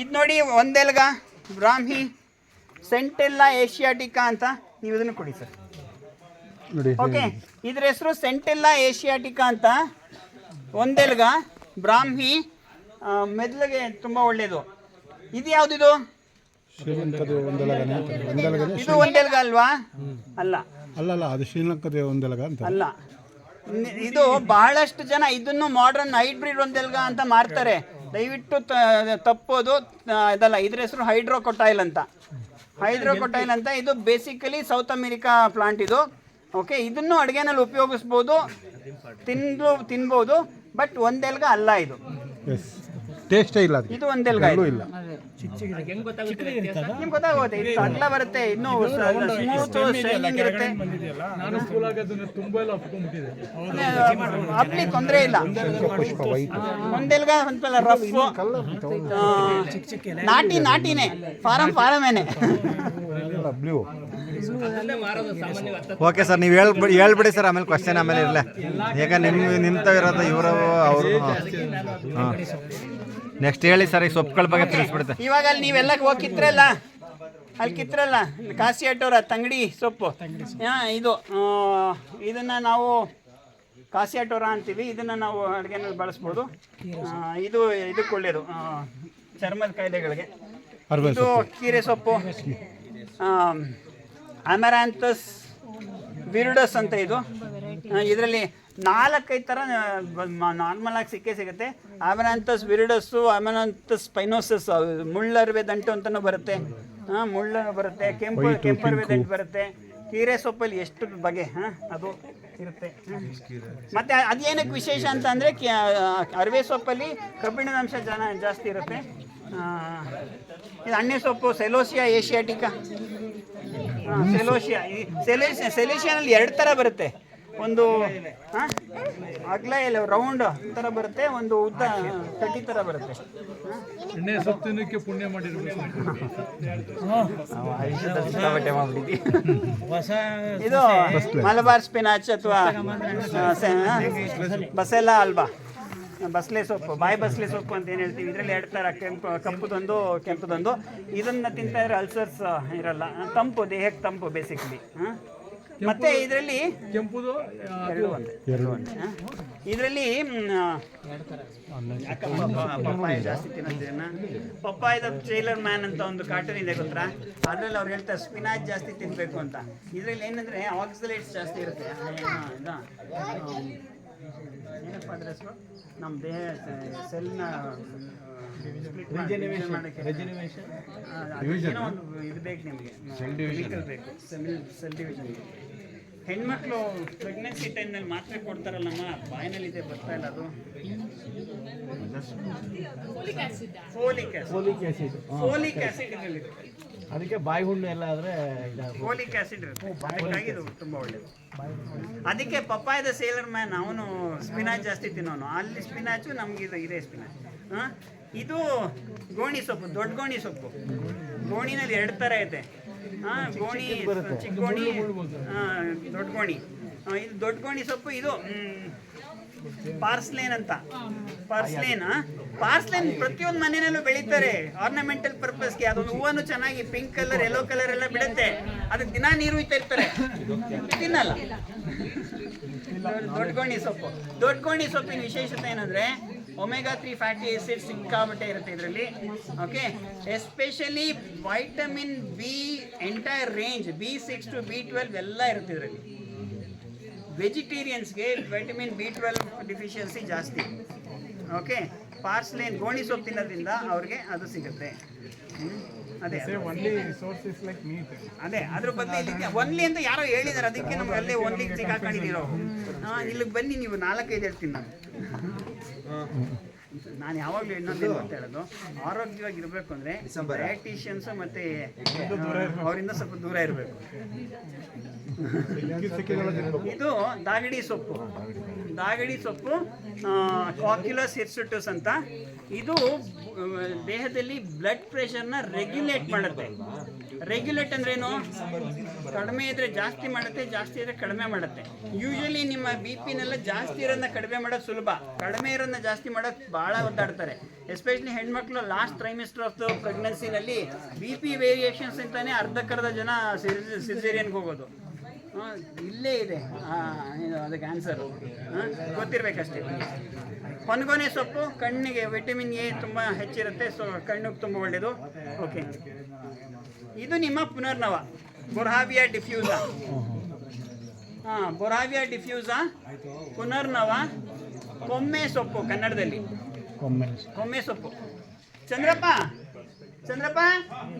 ಇದು ನೋಡಿ ಒಂದೆಲ್ಗ ಬ್ರಾಹ್ಮಿ ಸೆಂಟೆಲ್ಲಾ ಏಷಿಯಾಟಿಕಾ ಅಂತ ನೀವು ಇದನ್ನು ಕೊಡಿ ಸರ್. ಓಕೆ ಇದ್ರ ಹೆಸರು ಸೆಂಟೆಲ್ಲಾ ಏಷಿಯಾಟಿಕಾ ಅಂತ. ಒಂದೆಲ್ಗ ಬ್ರಾಹ್ಮಿ ಮೆದ್ಲಿಗೆ ಮೆದುಳಿಗೆ ತುಂಬ ಒಳ್ಳೆಯದು ಇದು ಯಾವುದಿದು? ಇದು ಒಂದೆಲ್ಗ ಅಲ್ವಾ? ಅಲ್ಲ. ಅಲ್ಲಲ್ಲ ಅದು ಶ್ರೀಲಂಕಾದ ಒಂದೆಲಗ ಅಂತ. ಅಲ್ಲ. ಇದು ಬಹಳಷ್ಟು ಜನ ಇದನ್ನು ಮಾಡರ್ನ್ ಹೈಬ್ರಿಡ್ ಒಂದೆಲ್ಗ ಅಂತ ಮಾರ್ತಾರೆ ದಯವಿಟ್ಟು ತಪ್ಪೋದು ಇದಲ್ಲ, ಇದ್ರ ಹೆಸರು ಹೈಡ್ರೋಕೊಟೈಲ್ ಅಂತ. ಹೈಡ್ರೋಕೊಟೈಲ್ ಅಂತ, ಇದು ಬೇಸಿಕಲಿ ಸೌತ್ ಅಮೆರಿಕಾ ಪ್ಲಾಂಟ್ ಇದು. ಓಕೆ ಇದನ್ನು ಅಡುಗೆನಲ್ಲಿ ಉಪಯೋಗಿಸ್ಬೋದು, ತಿಂದು, ತಿನ್ಬೋದು ಬಟ್ ಒಂದೆಲ್ಗ ಅಲ್ಲ ಇದು. ಟೇಸ್ಟೇ ಇಲ್ಲ ಅದಕ್ಕೆ. ಇದು ಎಲ್ಲೂ ಇದು? ಇಲ್ಲ. ನಿಮ್ಗೆ ಗೊತ್ತಾಗುತ್ತೆ ಇದು ಅಗಲ ಬರುತ್ತೆ ಇನ್ನು ವರ್ಷ ಶೈನಿಂಗ್ ಇರುತ್ತೆ. ತೊಂದರೆ ಇಲ್ಲ. ಪುಷ್ಪ ವೈಟ್ ಒಂದೆಲ್ಗ ಒಂದ್ಸಲ ರಫ್ ನಾಟಿ ನಾಟಿನೇ. ಫಾರಂ ಫಾರಮೇನೆ ಬ್ಲೂ ಓಕೆ ಸರ್ ನೀವು ಹೇಳ್ಬಿಡಿ ಹೇಳ್ಬಿಡಿ ಸರ್ ಆಮೇಲೆ ಕ್ವಶನ್ ಆಮೇಲೆ ಇರಲ್ಲ ಈಗ ನಿಮ್ಮ ನಿಂತವಿರೋದು ಇವರು ಅವರು ಹಾಂ. ನೆಕ್ಸ್ಟ್ ಹೇಳಿ ಸರ್ ಈ ಸೊಪ್ಪುಗಳ ಬಗ್ಗೆ ತಿಳಿಸ್ಬಿಡುತ್ತೆ ಇವಾಗ ಅಲ್ಲಿ ನೀವೆಲ್ಲ ಹೋಗಿ ಕಿತ್ರಲ್ಲ ಅಲ್ಲಿ ಕಿತ್ರಲ್ಲ ಕಾಸಿ ಅಟ್ಟೋರ ತಂಗಡಿ ಸೊಪ್ಪು. ಹಾ, ಇದು ಇದನ್ನ ನಾವು ಕಾಸಿ ಅಟ್ಟೋರ ಅಂತೀವಿ ಇದನ್ನ ನಾವು ಅಡುಗೆನಲ್ಲಿ ಬಳಸ್ಬೋದು. ಆ, ಇದು ಇದಕ್ಕೆ ಒಳ್ಳೆಯದು ಆ, ಚರ್ಮದ ಕಾಯಿಲೆಗಳಿಗೆ. ಇದು ಕೀರೆ ಸೊಪ್ಪು. ಅಮೆರಾಂಥಸ್ ವಿರುಡಸ್ ಅಂತ ಇದು. ಇದರಲ್ಲಿ ನಾಲ್ಕೈದು ಥರ ನಾರ್ಮಲ್ ಆಗಿ ಸಿಕ್ಕೇ ಸಿಗುತ್ತೆ. ಅಮೆರಾಂಥಸ್ ವಿರುಡಸ್ಸು ಅಮೆರಾಂಥಸ್ ಸ್ಪೈನೋಸಸ್ ಮುಳ್ಳರ್ವೆ ದಂಟು ಅಂತಲೂ ಬರುತ್ತೆ. ಹಾಂ ಮುಳ್ಳ ಬರುತ್ತೆ ಕೆಂಪು ಕೆಂಪರ್ವೆ ದಂಟು ಬರುತ್ತೆ. ಕೀರೆ ಸೊಪ್ಪಲ್ಲಿ ಎಷ್ಟು ಬಗೆ ಹಾಂ ಅದು ಇರುತ್ತೆ. ಮತ್ತು ಮತ್ತೆ ಅದೇನಕ್ಕೆ ವಿಶೇಷ ಅಂತ ಅಂದರೆ ಅರವೆ ಸೊಪ್ಪಲ್ಲಿ ಕಬ್ಬಿಣದ ಅಂಶ ಜನ ಜಾಸ್ತಿ ಇರುತ್ತೆ. ಇದು ಅಣ್ಣೆ ಸೊಪ್ಪು ಸೆಲೋಸಿಯಾ ಏಷಿಯಾಟಿಕಾ. ಸೆಲೋಶಿಯಾ ಈ ಸೆಲೇಶಿಯಾ ಸೆಲೇಶಿಯಾನಲ್ಲಿ ಎರಡು ಥರ ಬರುತ್ತೆ. ಒಂದು ಹಾಂ ಅಗ್ಲ ಇಲ್ಲ ರೌಂಡ್ ಥರ ಬರುತ್ತೆ ಒಂದು ಉದ್ದ ತಟ್ಟಿ ಥರ ಬರುತ್ತೆ. ಎಣ್ಣೆ ಸತ್ತಿನಕ್ಕೆ ಪುಣ್ಯ ಮಾಡಿರ್ಬೇಕು. ಇದು ಮಲಬಾರ್ ಸ್ಪಿನಾಚ್ ಅಥವಾ ಬಸೆಲ್ಲ ಅಲ್ವಾ? ಬಸ್ಲೆ ಸೊಪ್ಪು ಬಾಯಿ ಬಸಳೆ ಸೊಪ್ಪು ಅಂತ ಏನು ಹೇಳ್ತೀವಿ? ಇದರಲ್ಲಿ ಎರಡು ಥರ ಕೆಂಪು ಕಪ್ಪುದೊಂದು ಕೆಂಪುದೊಂದು. ಇದನ್ನು ತಿಂತಾ ಇದ್ರೆ ಅಲ್ಸರ್ಸ್ ಇರಲ್ಲ. ತಂಪು ದೇಹಕ್ಕೆ ತಂಪು ಬೇಸಿಕಲಿ ಮತ್ತೆ ಇದರಲ್ಲಿ ಕೆಂಪುದು ಎರಡು ಒಂದು ಎರಡು ಒಂದೇ ಇದರಲ್ಲಿ ಪಪ್ಪಾಯ ಜಾಸ್ತಿ ತಿನ್ನೋದೇನ ಪಪ್ಪಾಯದ ಟ್ರೇಲರ್ ಮ್ಯಾನ್ ಅಂತ ಒಂದು ಕಾರ್ಟೂನ್ ಇದೆ ಗೊತ್ತಾ? ಅದರಲ್ಲಿ ಅವ್ರು ಹೇಳ್ತಾರೆ ಸ್ಪಿನಾಚ್ ಜಾಸ್ತಿ ತಿನ್ನಬೇಕು ಅಂತ. ಇದರಲ್ಲಿ ಏನಂದ್ರೆ ಆಕ್ಸಿಲೇಟ್ಸ್ ಜಾಸ್ತಿ ಇರುತ್ತೆ. ಏನಪ್ಪ ಅದ್ರ ಹೆಸರು ನಮ್ಮ ದೇಹ ಸೆಲ್ನ ಏನೋ ಒಂದು ಇದು ಬೇಕು ನಿಮಗೆ. ಬೇಕು. ಸೆಲ್ ಸೆಲ್ ಡಿವಿಷನ್ ಹೆಣ್ಮಕ್ಳು ಪ್ರೆಗ್ನೆನ್ಸಿ ಟೈಮ್ನಲ್ಲಿ ಮಾತ್ರೆ ಕೊಡ್ತಾರಲ್ಲಮ್ಮ ಬಾಯಿನಲ್ಲಿದೆ ಬರ್ತಾ ಇಲ್ಲ ಅದು. Folic acid folic acid folic acid ಇದರಲ್ಲಿ ಅದಕ್ಕೆ ಬಾಯಿ ಹುಣ್ಣು ಎಲ್ಲ ಆದ್ರೆ ಹೋಲಿಕ್ ಆಸಿಡ್ ಇರುತ್ತೆ. ಅದಕ್ಕಾಗಿ ತುಂಬ ಒಳ್ಳೇದು. ಅದಕ್ಕೆ ಪಪ್ಪಾಯದ ಸೇಲರ್ ಮ್ಯಾನ್ ಅವನು ಸ್ಪಿನಾಚ್ ಜಾಸ್ತಿ ತಿನ್ನೋನು. ಅಲ್ಲಿ ಸ್ಪಿನಾಚು ನಮ್ಗೆ ಇದು ಇದೆ ಸ್ಪಿನಾಚ್ ಹಾಂ? ಇದು ಗೋಣಿ ಸೊಪ್ಪು ದೊಡ್ಡ ಗೋಣಿ ಸೊಪ್ಪು. ಗೋಣಿನಲ್ಲಿ ಎರಡು ಥರ ಇದೆ ಹಾಂ? ಗೋಣಿ ಚಿಕ್ಕ ಗೋಣಿ ದೊಡ್ಡ ಗೋಣಿ. ಇದು ದೊಡ್ಡ ಗೋಣಿ ಸೊಪ್ಪು, ಇದು ಪಾರ್ಸ್ಲೇನ್ ಅಂತ. ಪಾರ್ಸ್ಲೇನ್ ಪಾರ್ಸ್ಲೇನ್ ಪ್ರತಿಯೊಂದು ಮನೆಯಲ್ಲೂ ಬೆಳೀತಾರೆ. ಆರ್ನಮೆಂಟಲ್ ಪರ್ಪಸ್ಗೆ ಅದೊಂದು ಹೂವನ್ನು ಚೆನ್ನಾಗಿ ಪಿಂಕ್ ಕಲರ್ ಯೆಲ್ಲೋ ಕಲರ್ ಎಲ್ಲ ಬಿಡುತ್ತೆ. ಅದಕ್ಕೆ ದಿನ ನೀರು ಹುಯ್ತಾ ಇರ್ತಾರೆ. ತಿನ್ನಲ್ಲ. ದೊಡ್ಡ ಸೊಪ್ಪು. ದೊಡ್ಡ ಸೊಪ್ಪಿನ ವಿಶೇಷತೆ ಏನಂದ್ರೆ ಒಮೆಗಾ ತ್ರೀ ಫ್ಯಾಟಿ ಆಸಿಡ್ ಸಿಕ್ಕಾಬಟ್ಟೆ ಇರುತ್ತೆ ಇದರಲ್ಲಿ. Okay especially vitamin B entire range B six to B twelve ಎಲ್ಲ ಇರುತ್ತೆ ಇದರಲ್ಲಿ. ವೆಜಿಟೇರಿಯನ್ಸ್ಗೆ ವೈಟಮಿನ್ ಬಿ ಟ್ವೆಲ್ ಡಿಫಿಷಿಯನ್ಸಿ ಜಾಸ್ತಿ. ಓಕೆ ಪಾರ್ಸ್ಲೇನ್ ಗೋಣಿ ಸೊಪ್ಪು ತಿನ್ನೋದ್ರಿಂದ ಅವ್ರಿಗೆ ಅದು ಸಿಗುತ್ತೆ. ಅದೇ ಒನ್ಲಿ ಸೋರ್ಸ್ ಲೈಕ್ ಮೀಟ್ ಅದೇ ಅದ್ರ ಬಗ್ಗೆ ಇದಕ್ಕೆ ಒನ್ಲಿ ಅಂತ ಯಾರೋ ಹೇಳಿದಾರೆ ಅದಕ್ಕೆ ನಮ್ಗೆ ಅಲ್ಲೇ ಒನ್ಲಿ ಸಿಕ್ಕಾಕೊಂಡಿದ್ದೀರೋ ಹಾಂ ಇಲ್ಲಿಗೆ ಬನ್ನಿ ನೀವು ನಾಲ್ಕೈದು ಹೇಳ್ತೀನಿ ನಾನು. ನಾನು ಯಾವಾಗಲೂ ಇನ್ನೊಂದು ಏನು ಅಂತ ಹೇಳೋದು ಆರೋಗ್ಯವಾಗಿ ಇರಬೇಕು ಅಂದ್ರೆ ಡಯಟಿಷಿಯನ್ಸ್ ಮತ್ತೆ ಅವರಿಂದ ಸ್ವಲ್ಪ ದೂರ ಇರಬೇಕು. ಇದು ದಾಗಡಿ ಸೊಪ್ಪು. ದಾಗಡಿ ಸೊಪ್ಪು ಕಾಕ್ಯುಲಸ್ ಹಿರ್ಸುಟಸ್ ಅಂತ. ಇದು ದೇಹದಲ್ಲಿ ಬ್ಲಡ್ ಪ್ರೆಷರ್ನ ರೆಗ್ಯುಲೇಟ್ ಮಾಡುತ್ತೆ. ರೆಗ್ಯುಲೇಟ್ ಅಂದ್ರೇನು ಕಡಿಮೆ ಇದ್ರೆ ಜಾಸ್ತಿ ಮಾಡುತ್ತೆ ಜಾಸ್ತಿ ಇದ್ರೆ ಕಡಿಮೆ ಮಾಡುತ್ತೆ. ಯೂಶಲಿ ನಿಮ್ಮ ಬಿ ಪಿನೆಲ್ಲ ಜಾಸ್ತಿ ಇರೋದನ್ನ ಕಡಿಮೆ ಮಾಡೋದು ಸುಲಭ. ಕಡಿಮೆ ಇರೋದನ್ನ ಜಾಸ್ತಿ ಮಾಡೋದು ಭಾಳ ಒದ್ದಾಡ್ತಾರೆ. ಎಸ್ಪೆಷಲಿ ಹೆಣ್ಮಕ್ಳು ಲಾಸ್ಟ್ ಟ್ರೈಮಿಸ್ಟರ್ ಆಫ್ ಪ್ರೆಗ್ನೆನ್ಸಿನಲ್ಲಿ ಬಿ ಪಿ ವೇರಿಯೇಷನ್ಸ್ ಅಂತಾನೆ ಅರ್ಧಕ್ಕರ್ಧ ಜನ ಸಿಸೇರಿಯನ್ಗೆ ಹೋಗೋದು. ಇಲ್ಲೇ ಇದೆ. ಅದಕ್ಕೆ ಆನ್ಸರು ಗೊತ್ತಿರಬೇಕಷ್ಟೇ. ಕೊನೆಗೊನೆ ಸೊಪ್ಪು, ಕಣ್ಣಿಗೆ ವಿಟಮಿನ್ ಎ ತುಂಬ ಹೆಚ್ಚಿರುತ್ತೆ ಸೊ ಕಣ್ಣಿಗೆ ತುಂಬ ಒಳ್ಳೆಯದು ಓಕೆ ಇದು ನಿಮ್ಮ ಪುನರ್ನವ. ಬೊರ್ಹಾವಿಯಾ ಡಿಫ್ಯೂಸ ಹಾಂ ಬೊರಾವಿಯಾ ಡಿಫ್ಯೂಸಾ ಪುನರ್ನವ, ಕೊಮ್ಮೆ ಸೊಪ್ಪು ಕನ್ನಡದಲ್ಲಿ. ಕೊಮ್ಮೆ ಸೊಪ್ಪು ಚಂದ್ರಪ್ಪ ಚಂದ್ರಪ್ಪ